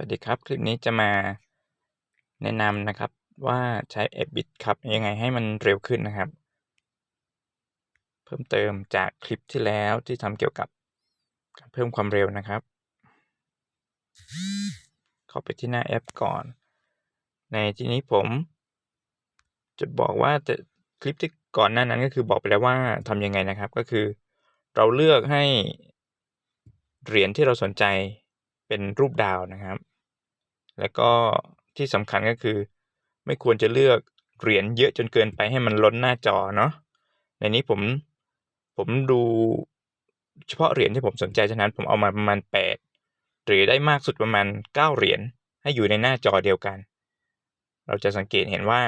วัสดีครับ คลิปนี้จะมาแนะนำนะครับว่าใช้ f b i t ครับยังไงให้มันเร็วขึ้นนะครับ เพิ่มเติมจากคลิปที่แล้วที่ทำเกี่ยวกับการเพิ่มความเร็วนะครับ เข้าไปที่หน้าแอปก่อน ในที่นี้ผม จะบอกว่าแต่คลิปที่ก่อนหน้านั้นก็คือบอกไปแล้วว่าทำยังไงนะครับ ก็คือเราเลือกให้เหรียญที่เราสนใจ เป็นรูปดาวนะครับ แล้วก็ที่สำคัญก็คือ ไม่ควรจะเลือกเหรียญเยอะจนเกินไปให้มันล้นหน้าจอเนาะในนี้ผมผมดูเฉพาะเหรียญที่ผมสนใจฉะนั้นผมเอามาประมาณแปดหรือได้มากสุดประมาณเก้าเหรียญให้อยู่ในหน้าจอเดียวกัน เราจะสังเกตเห็นว่า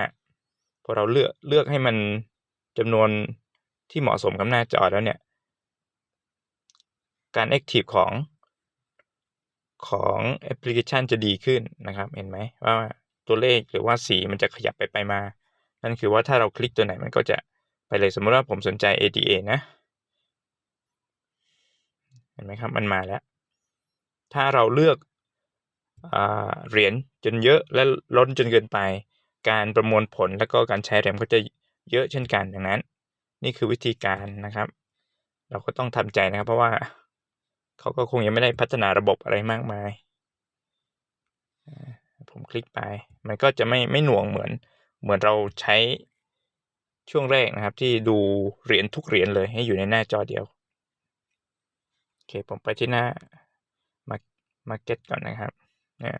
พอเราเลือกเลือกให้มันจำนวนที่เหมาะสมกับหน้าจอแล้วเนี่ย การแอคทีฟของ ของแอปพลิเคชันจะดีขึ้นนะครับ เห็นไหมว่าตัวเลขหรือว่าสีมันจะขยับไปไปมา นั่นคือว่าถ้าเราคลิกตัวไหนมันก็จะไปเลยสมมติว่าผมสนใจ ADA นะ เห็นไหมครับ มันมาแล้ว ถ้าเราเลือกเหรียญจนเยอะและล้นจนเกินไป การประมวลผลแล้วก็การใช้แรมก็จะเยอะเช่นกันดังนั้น นี่คือวิธีการนะครับ เราก็ต้องทำใจนะครับเพราะว่า เขาก็คงยังไม่ได้พัฒนาระบบอะไรมากมาย ผมคลิกไป มันก็จะไม่ไม่หน่วงเหมือน เหมือนเราใช้ช่วงแรกนะครับ ที่ดูเหรียญทุกเหรียญเลยให้อยู่ในหน้าจอเดียว โอเค ผมไปที่หน้ามามาเก็ตก่อนนะครับเนี่ย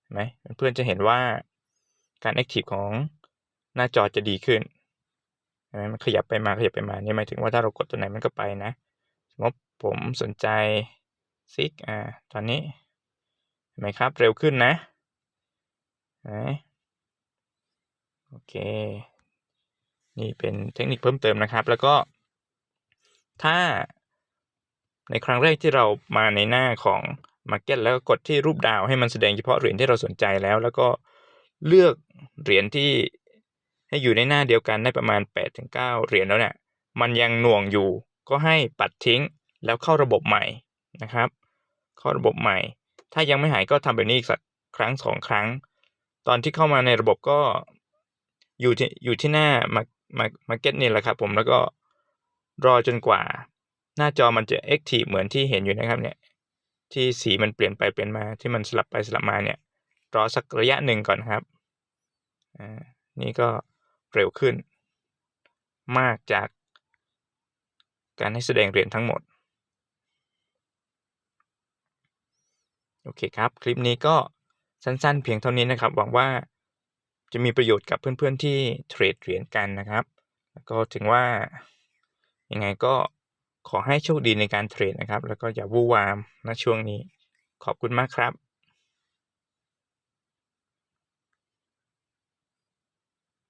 เห็นไหมเพื่อนจะเห็นว่าการแอคทีฟของหน้าจอจะดีขึ้นเห็นไหมมันขยับไปมาขยับไปมา นี่หมายถึงว่าถ้าเรากดตัวไหนมันก็ไปนะ สมมติผมสนใจซิกอ่าตอนนี้เห็นไหมครับเร็วขึ้นนะโอเค นี่เป็นเทคนิคเพิ่มเติมนะครับ แล้วก็ถ้าในครั้งแรกที่เรามาในหน้าของ Market แล้วก็กดที่รูปดาวให้มันแสดงเฉพาะเหรียญที่เราสนใจแล้ว แล้วก็เลือกเหรียญที่ให้อยู่ในหน้าเดียวกันได้ประมาณ8-9เหรียญแล้วเนี่ยมันยังหน่วงอยู่ ก็ให้ปัดทิ้งแล้วเข้าระบบใหม่นะครับ เข้าระบบใหม่ ถ้ายังไม่หายก็ทำแบบนี้อีกสักครั้งสองครั้ง ตอนที่เข้ามาในระบบก็อยู่ที่อยู่ที่หน้ามามามาเก็ตนี่แหละครับผมแล้วก็รอจนกว่า หน้าจอมันจะ active เหมือนที่เห็นอยู่นะครับเนี่ยที่สีมันเปลี่ยนไปเปลี่ยนมาที่มันสลับไปสลับมาเนี่ยรอสักระยะหนึ่งก่อนครับอ่านี่ก็เร็วขึ้น มากจาก การให้แสดงเหรียญทั้งหมด โอเคครับ คลิปนี้ก็สั้นๆ เพียงเท่านี้นะครับ หวังว่าจะมีประโยชน์กับเพื่อนๆที่เทรดเหรียญกันนะครับ แล้วก็ถึงว่ายังไงก็ขอให้โชคดีในการเทรดนะครับ แล้วก็อย่าวู่วามณช่วงนี้ ขอบคุณมากครับ